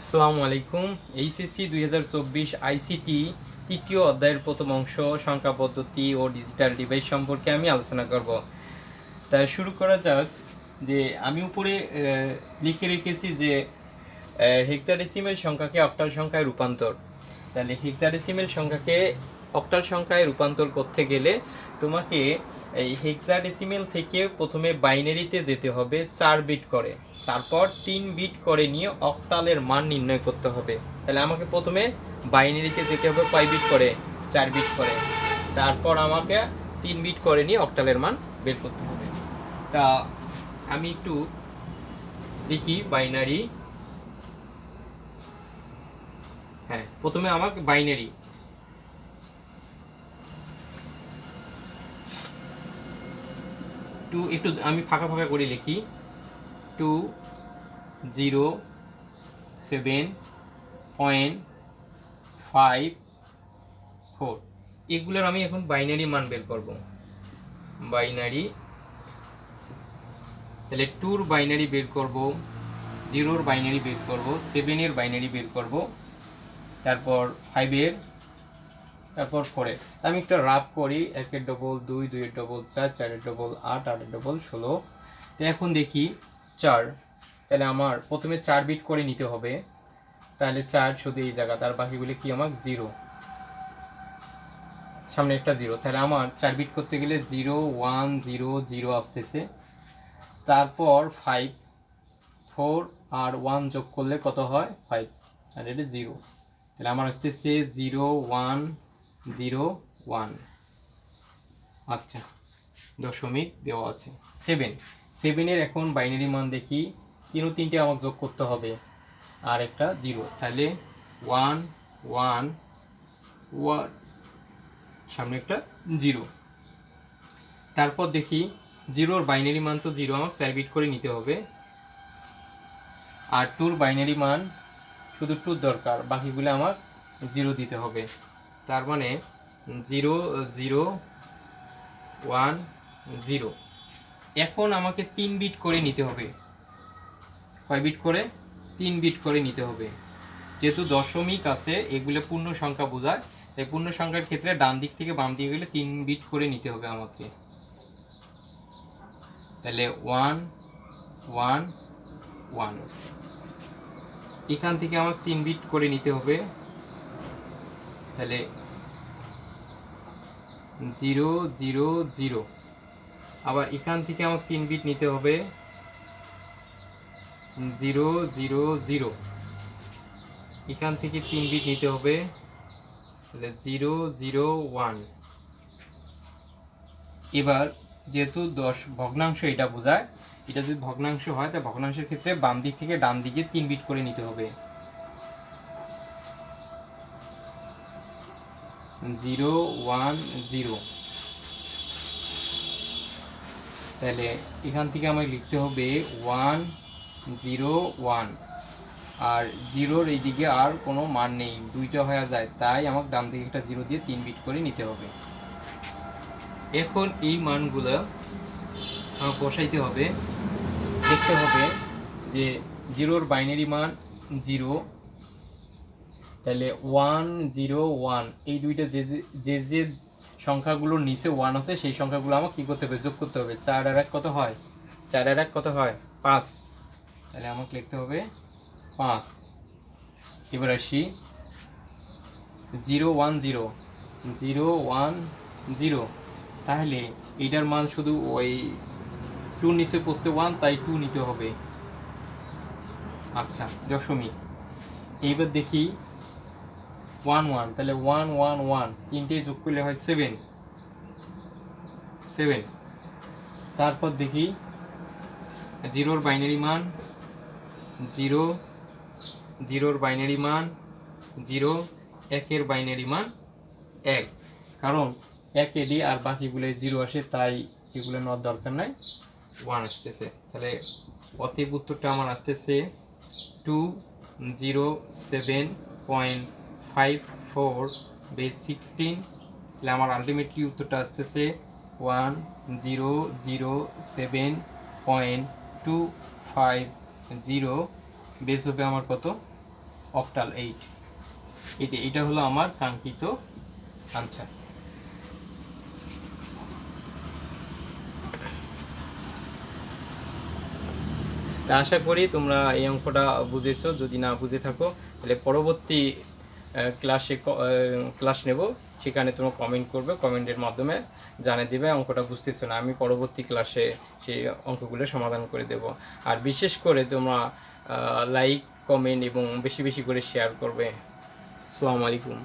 আসসালামু আলাইকুম। এইচএসসি দুই হাজার চব্বিশ আইসিটি তৃতীয় অধ্যায়ের প্রথম অংশ, সংখ্যা পদ্ধতি ও ডিজিটাল ডিভাইস সম্পর্কে আমি আলোচনা করব। তা শুরু করা যাক যে আমি উপরে লিখে রেখেছি যে হেক্সাডেসিমেল সংখ্যাকে অক্টাল সংখ্যায় রূপান্তর। তাহলে হেক্সাডেসিমেল সংখ্যাকে অক্টাল সংখ্যায় রূপান্তর করতে গেলে তোমাকে এই হেক্সাডেসিমেল থেকে প্রথমে বাইনারিতে যেতে হবে, চার বিট করে। তারপর তিন বিট করে নিয়ে অক্টালের মান নির্ণয় করতে হবে। তাহলে আমাকে প্রথমে বাইনারিতে যেতে হবে কয় বিট করে, চার বিট করে। তারপর আমাকে তিন বিট করে নিয়ে অক্টালের মান বের করতে হবে। তা আমি একটু লিখি বাইনারি হ্যাঁ প্রথমে আমাকে বাইনারি টু একটু আমি ফাঁকা ফাঁকা করে লিখি। Two zero seven point five four এগুলোর আমি এখন বাইনারি মান বের করব। বাইনারি তাহলে টুর বাইনারি বের করব জিরোর বাইনারি বের করব সেভেনের বাইনারি বের করব, তারপর ফাইভের তারপর ফোরের আমি একটা রাফ করি একের ডবল দুই, দুইয়ের ডবল চার, চারের ডবল আট, আটের ডবল ষোলো। তো এখন দেখি চার, তাহলে আমার প্রথমে চার বিট করে নিতে হবে। তাহলে চার শুধু এই জায়গা, তার বাকিগুলি কি আমার জিরো সামনে একটা জিরো তাহলে আমার চার বিট করতে গেলে জিরো ওয়ান জিরো জিরো আসতেছে। তারপর ফাইভ ফোর আর ওয়ান যোগ করলে কত হয়? ফাইভ আর এটা জিরো তাহলে আমার আসতেছে জিরো ওয়ান জিরো ওয়ান আচ্ছা দশমিক দেওয়া আছে। সেভেন সেভেনের এখন বাইনারি মান দেখি। তিনও তিনটে আমাকে যোগ করতে হবে। আর একটা জিরো। তাহলে ওয়ান ওয়ান ওয়ান সামনে একটা জিরো। তারপর দেখি, জিরোর বাইনারি মান তো জিরো, আমাকে চার বিট করে নিতে হবে। আর টুর বাইনারি মান শুধু টুর দরকার, বাকিগুলো আমার জিরো দিতে হবে। তার মানে জিরো জিরো, ওয়ান, জিরো। এখন আমাকে তিন বিট করে নিতে হবে। কয় বিট করে? তিন বিট করে নিতে হবে। যেহেতু দশমিক আছে, এগুলো পূর্ণ সংখ্যা বোঝায়, তাই পূর্ণ সংখ্যার ক্ষেত্রে ডান দিক থেকে বাম দিকে গেলে তিন বিট করে নিতে হবে আমাকে। তাহলে ওয়ান ওয়ান ওয়ান এখান থেকে আমার তিন বিট করে নিতে হবে। তাহলে জিরো জিরো জিরো আবার এখান থেকে আমার তিন বিট নিতে হবে। Zero zero zero. এখান থেকে তিন বিট নিতে হবে। তাহলে জিরো জিরো, ওয়ান। এবার যেহেতু দশ ভগ্নাংশ এটা বোঝায়, এটা যদি ভগ্নাংশ হয় তাহলে ভগ্নাংশের ক্ষেত্রে বাম দিক থেকে ডান দিকে তিন বিট করে নিতে হবে। Zero, one, zero. তাহলে এখান থেকে আমায় লিখতে হবে ওয়ান জিরো ওয়ান। আর জিরোর এইদিকে আর কোনো মান নেই, দুইটা হয়ে যায়, তাই আমাকে ডান দিকে একটা জিরো দিয়ে তিন বিট করে নিতে হবে। এখন এই মানগুলো আমার বসাইতে হবে। দেখতে হবে যে জিরোর বাইনারি মান জিরো, তাহলে ওয়ান জিরো ওয়ান, এই দুইটা যে যে- যে যে সংখ্যাগুলোর নিচে ওয়ান আছে, সেই সংখ্যাগুলো আমাকে কী করতে হবে? যোগ করতে হবে। চার আর এক কত হয়? চার আর এক কত হয়? পাঁচ। তাহলে আমাকে লিখতে হবে পাঁচ। এবার আসি। Zero one zero. Zero one zero. তাহলে এটার মান শুধু ওই টু নিচে পড়ছে ওয়ান তাই টু নিতে হবে। আচ্ছা দশমিক। এইবার দেখি ওয়ান ওয়ান তাহলে ওয়ান ওয়ান ওয়ান তিনটে যোগ করলে হয় সেভেন সেভেন তারপর দেখি জিরোর বাইনারি মান জিরো জিরোর বাইনারি মান জিরো একের বাইনারি মান এক। কারণ এক এডি আর বাকিগুলো জিরো আসে, তাই এগুলো নেওয়ার দরকার নাই। ওয়ান আসতেছে। তাহলে অতএব উত্তরটা আমার আসতেছে two zero seven point five four base sixteen তাহলে আমার আলটিমেটলি উত্তরটা আসতেছে one zero zero seven point two five zero base হবে আমার কত? অক্টাল এইট এতে এটা হলো আমার কাঙ্ক্ষিত আনসার আশা করি তোমরা এই অঙ্কটা বুঝেছ, যদি না বুঝে থাকো, তাহলে পরবর্তী ক্লাসে ক্লাস নেব। সেখানে তোমরা কমেন্ট করবে কমেন্টের মাধ্যমে জানিয়ে দেবে, অঙ্কটা বুঝতেছো না। আমি পরবর্তী ক্লাসে সেই অঙ্কগুলো সমাধান করে দেব। আর বিশেষ করে তোমরা লাইক কমেন্ট এবং বেশি বেশি করে শেয়ার করবে। আসসালামু আলাইকুম।